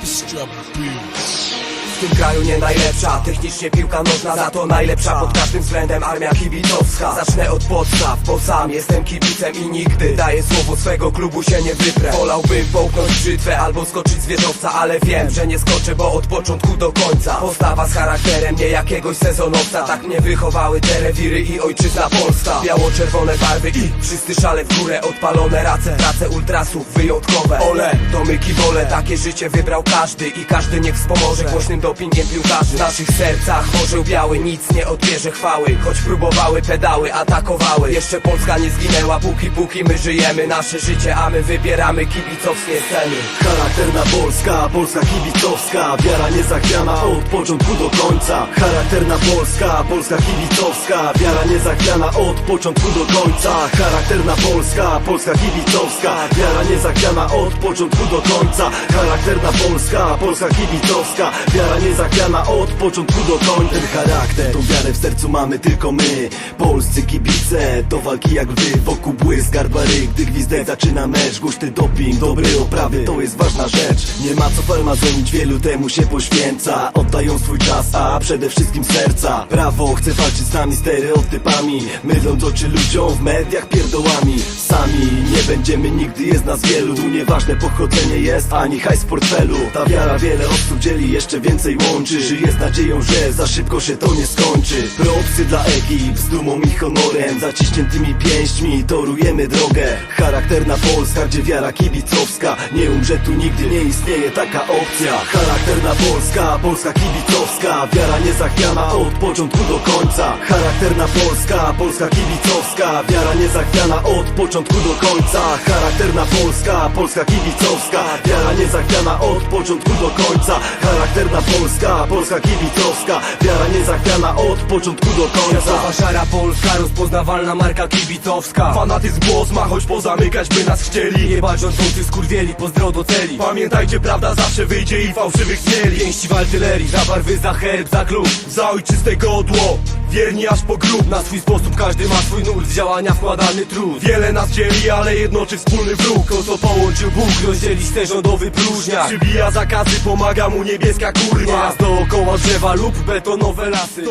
Orchestra Blues. W tym kraju nie najlepsza, technicznie piłka nożna za to najlepsza. Pod każdym względem armia kibicowska. Zacznę od podstaw, bo sam jestem kibicem i nigdy Daję słowo swego klubu się nie wyprę. Wolałbym połknąć brzytwę albo skoczyć z wieżowca Ale wiem, że nie skoczę, bo od początku do końca. Postawa z charakterem nie jakiegoś sezonowca. Tak mnie wychowały te rewiry i ojczyzna Polska. Biało-czerwone barwy i wszyscy szale w górę Odpalone race, prace ultrasów wyjątkowe. Ole, to my kibole, takie życie wybrał każdy I każdy niech wspomoże. Głośnym dopingiem piłkarzy. W naszych sercach orzeł biały nic nie odbierze chwały. Choć próbowały pedały, atakowały. Jeszcze Polska nie zginęła, póki póki my żyjemy. Nasze życie, a my wybieramy kibicowskie sceny. Charakterna Polska, Polska kibicowska. Wiara niezachwiana od początku do końca. Charakterna Polska, Polska kibicowska. Wiara niezachwiana od początku do końca. Charakterna Polska, Polska kibicowska. Wiara niezachwiana od początku do końca. Charakterna Polska, Polska kibicowska. Wiara niezachwiana od początku do końca. Ten charakter, tą wiarę w sercu mamy tylko my. Polscy kibice, to walki jak lwy Wokół błysk, gardła gdy gwizdek zaczyna mecz. Głośny doping, dobre oprawy, to jest ważna rzecz Nie ma co farmazonić, wielu temu się poświęca. Oddają swój czas, a przede wszystkim serca. Prawo chce walczyć z nami stereotypami. Myląc oczy ludziom w mediach pierdołami. Sami nie będziemy, nigdy jest nas wielu. Tu nieważne pochodzenie jest, ani hajs w portfelu. Ta wiara wiele osób dzieli, jeszcze więcej łączy. Żyje z nadzieją, że za szybko się to nie skończy. Propsy dla ekip, z dumą i honorem Zaciśniętymi pięśćmi. Torujemy drogę. Charakterna Polska, gdzie wiara kibicowska. Nie umrze tu nigdy, nie istnieje taka opcja. Charakterna Polska, Polska kibicowska. Wiara niezachwiana od początku do końca. Charakterna Polska, Polska kibicowska. Wiara niezachwiana od początku do końca. Charakterna Polska, Polska kibicowska. Wiara niezachwiana od początku do końca. Charakterna Polska, Polska kibicowska. Wiara niezachwiana od początku do końca. Jazdowa szara Polska, rozpoznawalna marka kibicowska. Fanatyzm głos ma, choć pozamykać by nas chcieli. Nie rządzący skurwieli, pozdro do celi Pamiętajcie, prawda zawsze wyjdzie i fałszywych zmieli Pięści w artylerii, za barwy, za herb, za klub Za ojczyste godło, wierni aż po grób Na swój sposób każdy ma swój nurt, w działania wkładany trud. Wiele nas dzieli, ale jednoczy wspólny wróg. To co połączył Bóg, rozdzielić ten rządowy próżniak. Przybija zakazy, pomaga mu niebieska kurwa. Nieraz dookoła drzewa lub betonowe lasy